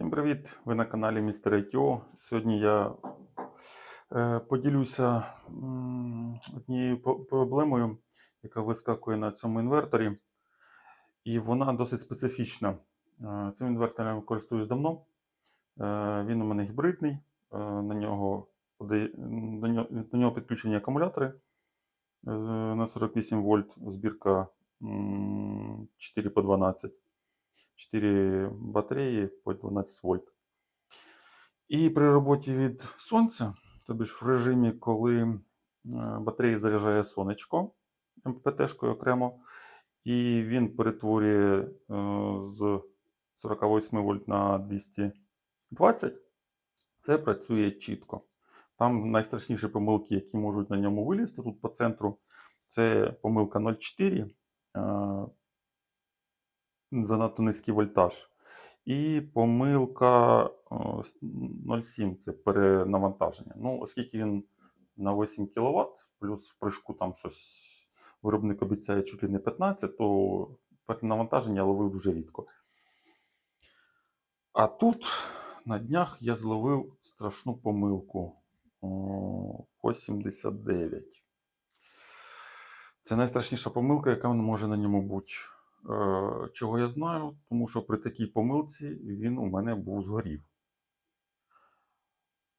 Всім привіт! Ви на каналі Містер ITO. Сьогодні я е, поділюся однією проблемою, яка вискакує на цьому інверторі. І вона досить специфічна. Е, цим інвертором я користуюсь давно. Е, він у мене гібридний. На, нього, до нього, підключені акумулятори на 48 вольт, збірка 4 по 12. 4 батареї по 12 вольт. І при роботі від сонця, тобі ж в режимі, коли е, батареї заряджає сонечко МПТ-шкою окремо, і він перетворює е, з 48 вольт на 220, це працює чітко. Там найстрашніші помилки, які можуть на ньому вилізти тут по центру, це помилка 0,4. Занадто низький вольтаж. І помилка 0,7 це перенавантаження. Ну, оскільки він на 8 кВт, плюс в прыжку там щось виробник обіцяє чуть ли не 15, то перенавантаження я ловив дуже рідко. А тут на днях я зловив страшну помилку. 89. Це найстрашніша помилка, яка може на ньому бути. Е, Чого я знаю? Тому що при такій помилці він у мене був згорів.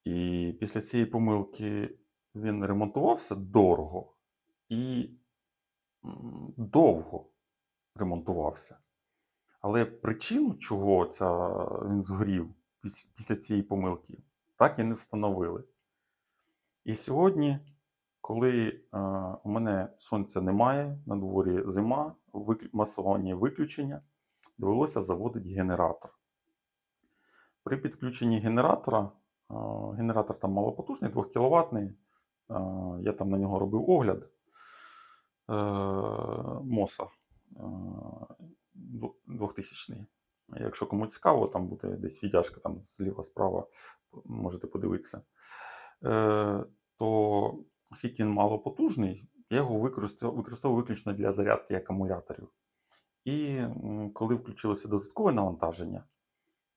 І після цієї помилки він ремонтувався дорого і довго ремонтувався. Але причину, чого ця, він згорів після цієї помилки, так і не встановили. І сьогодні, коли е, у мене сонця немає, на дворі зима, виклю- масовані виключення, довелося заводити генератор. При підключенні генератора, е, генератор там малопотужний, 2 кВт, я там на нього робив огляд е, МОСа е, дву- 2000 Якщо кому цікаво, там буде десь віддяжка там зліва, справа, можете подивитися. Е, то оскільки він малопотужний, я його використовую, виключно для зарядки акумуляторів. І коли включилося додаткове навантаження,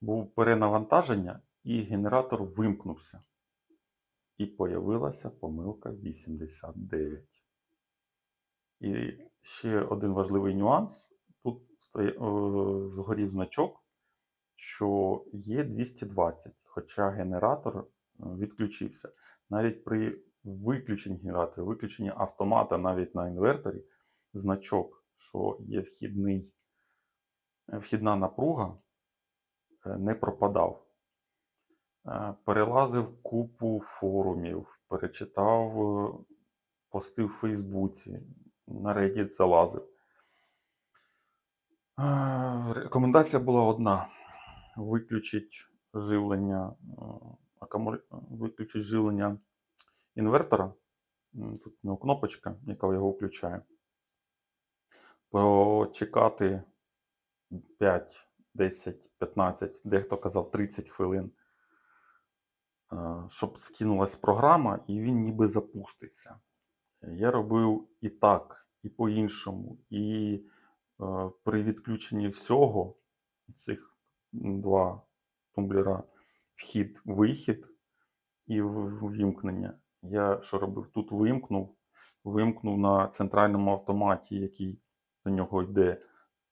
був перенавантаження, і генератор вимкнувся. І появилася помилка 89. І ще один важливий нюанс. Тут е, згорів значок, що є 220, хоча генератор е, відключився. Навіть при виключенні генератора, виключенні автомата навіть на інверторі, значок, що є вхідний, е, вхідна напруга, е, не пропадав. Е, Перелазив купу форумів, перечитав пости в Фейсбуці, на Reddit залазив. Рекомендація була одна: виключить живлення, виключить живлення інвертора. Тут у нього кнопочка, яка його включає. Почекати 5, 10, 15, дехто казав 30 хвилин, е, щоб скинулась програма, і він ніби запуститься. Я робив і так, і по-іншому. І е, при відключенні всього цих два тумблера вхід-вихід і ввімкнення. Я що робив? Тут вимкнув, вимкнув на центральному автоматі, який до нього йде,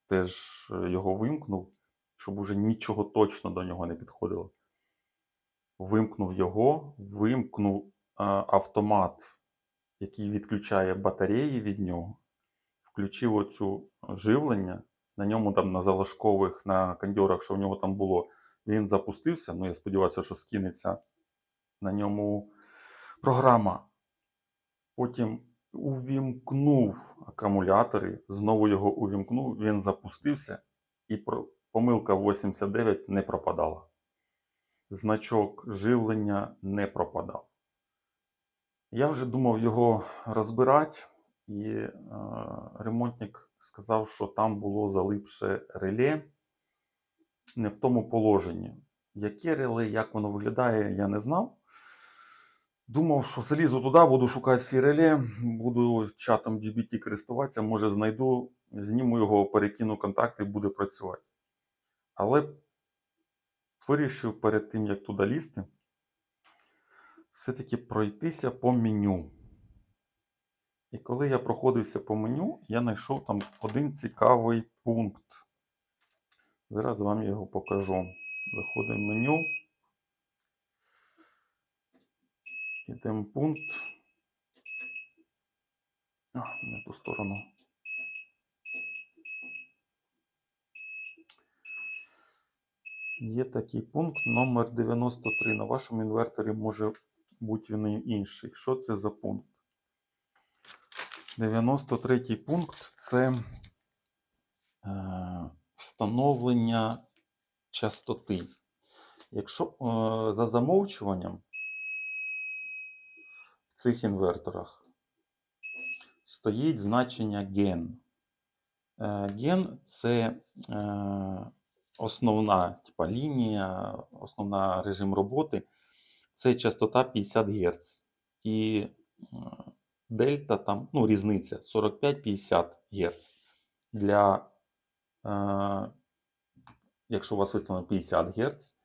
теж е, його вимкнув, щоб уже нічого точно до нього не підходило. Вимкнув його, вимкнув е, автомат, який відключає батареї від нього, включив оцю живлення. На ньому там на залишкових, на кондьорах, що в нього там було, він запустився. Ну, я сподіваюся, що скинеться на ньому програма. Потім увімкнув акумулятори, знову його увімкнув, він запустився, і помилка 89 не пропадала. Значок живлення не пропадав. Я вже думав його розбирати, і е, ремонтник сказав, що там було залипше реле не в тому положенні. Яке реле, як воно виглядає, я не знав. Думав, що залізу туди, буду шукати ці реле, буду чатом GBT користуватися, може знайду, зніму його, перекину контакти буде працювати. Але вирішив перед тим, як туди лізти, все-таки пройтися по меню. І коли я проходився по меню, я знайшов там один цікавий пункт. Зараз вам його покажу. Заходимо в меню. В пункт. А, не ту сторону. Є такий пункт номер 93. На вашому інверторі може бути він і інший. Що це за пункт? 93 пункт це е, встановлення частоти. Якщо е, за замовчуванням цих інверторах стоїть значення ген. Е, ген це е, основна типа, лінія, основна режим роботи. Це частота 50 Гц. І е, дельта там, ну, різниця 45-50 Гц. Для, е, якщо у вас виставлено 50 Гц.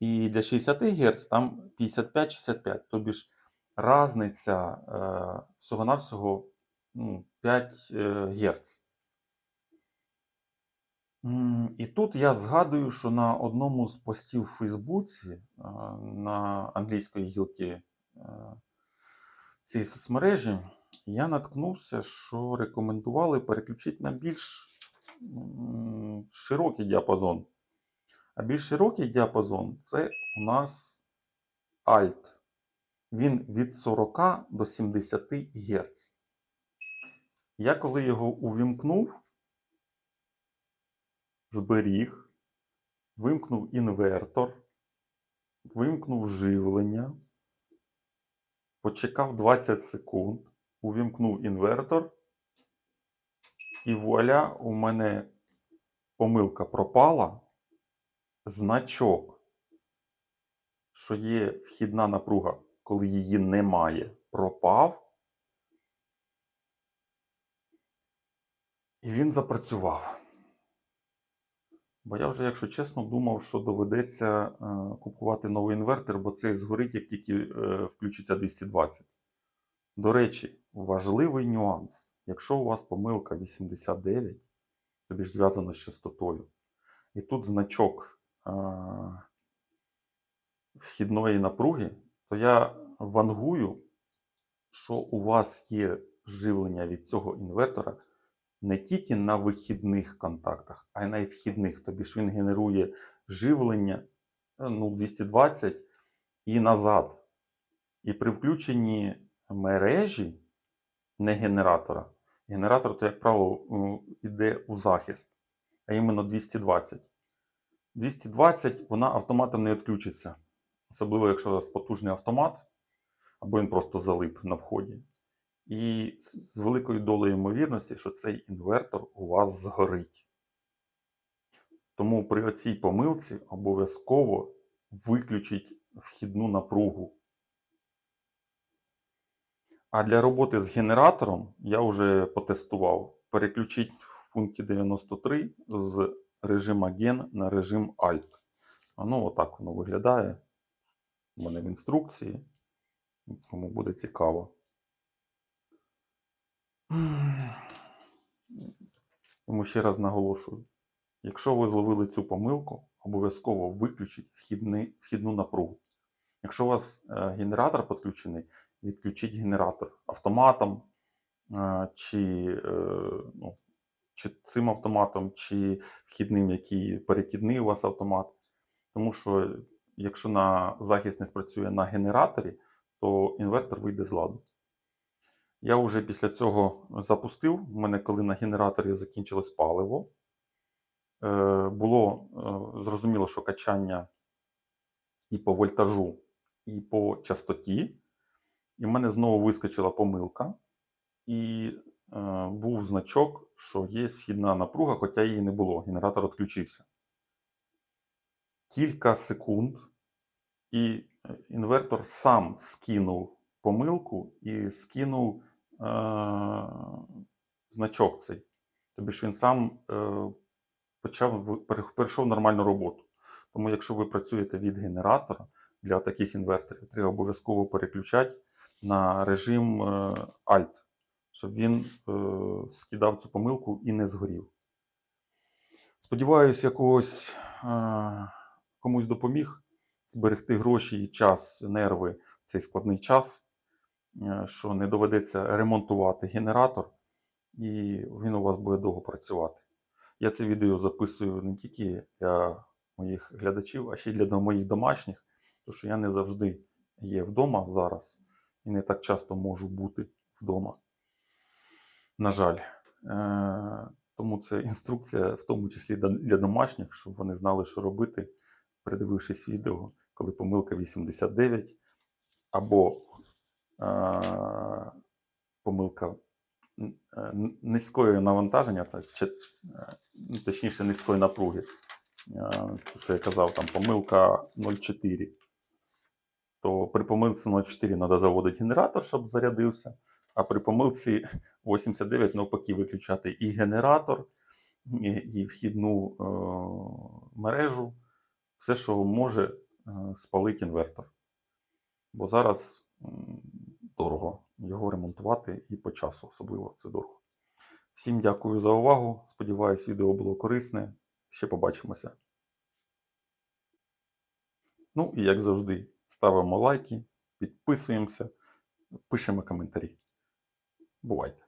І для 60 Гц там 55-65. Тобі ж різниця е, всього-навсього ну, 5 е, Гц. І тут я згадую, що на одному з постів в Фейсбуці е, на англійської гілки е, цієї соцмережі я наткнувся, що рекомендували переключити на більш широкий діапазон. А більш широкий діапазон це у нас Alt. Він від 40 до 70 Гц. Я коли його увімкнув, зберіг, вимкнув інвертор, вимкнув живлення, почекав 20 секунд, увімкнув інвертор, і вуаля, у мене помилка пропала. Значок, що є вхідна напруга, коли її немає, пропав. І він запрацював. Бо я вже, якщо чесно, думав, що доведеться е, купувати новий інвертор, бо цей згорить, як тільки е, включиться 220. До речі, важливий нюанс. Якщо у вас помилка 89, тобі ж зв'язано з частотою, і тут значок е, вхідної напруги, то я вангую, що у вас є живлення від цього інвертора не тільки на вихідних контактах, а й на вхідних. Тобі ж він генерує живлення е, ну, 220 і назад. І при включенні мережі, не генератора, генератор, то, як правило, йде у захист, а іменно 220. 220 вона автоматом не відключиться. Особливо, якщо у вас потужний автомат, або він просто залип на вході. І з великою долею ймовірності, що цей інвертор у вас згорить. Тому при оцій помилці обов'язково виключіть вхідну напругу. А для роботи з генератором я вже потестував. Переключіть в пункті 93 з режима Gen на режим Alt. Ну, отак воно виглядає. У мене в інструкції. Кому буде цікаво. Тому ще раз наголошую: якщо ви зловили цю помилку, обов'язково виключіть вхідний, вхідну напругу. Якщо у вас е, генератор підключений, відключіть генератор автоматом, е, чи, е, ну, чи цим автоматом, чи вхідним, який перекидний у вас автомат. Тому що якщо на захист не спрацює на генераторі, то інвертор вийде з ладу. Я вже після цього запустив. У мене, коли на генераторі закінчилось паливо, е, було е, зрозуміло, що качання і по вольтажу, і по частоті. І в мене знову вискочила помилка, і е, був значок, що є вхідна напруга, хоча її не було. Генератор відключився. Кілька секунд, і інвертор сам скинув помилку і скинув е, значок цей. Тобі ж він сам е, почав перейшов нормальну роботу. Тому, якщо ви працюєте від генератора для таких інверторів, треба обов'язково переключати на режим е, Alt, щоб він е, скидав цю помилку і не згорів. Сподіваюсь, якогось е, комусь допоміг зберегти гроші і час, нерви в цей складний час, е, що не доведеться ремонтувати генератор, і він у вас буде довго працювати. Я це відео записую не тільки для моїх глядачів, а ще й для моїх домашніх, тому що я не завжди є вдома зараз і не так часто можу бути вдома. На жаль. Е, Тому це інструкція, в тому числі для домашніх, щоб вони знали, що робити, передивившись відео, коли помилка 89, або е, помилка низької навантаження, це, чи, е, ну, точніше низької напруги. Е, що я казав, там помилка 0,4. То при помилці 0,4 треба заводити генератор, щоб зарядився. А при помилці 89 навпаки виключати і генератор, і вхідну е, мережу, все, що може е, спалити інвертор. Бо зараз дорого його ремонтувати і по часу особливо це дорого. Всім дякую за увагу. Сподіваюсь, відео було корисне. Ще побачимося. Ну і як завжди, ставимо лайки, підписуємося, пишемо коментарі. Бувайте!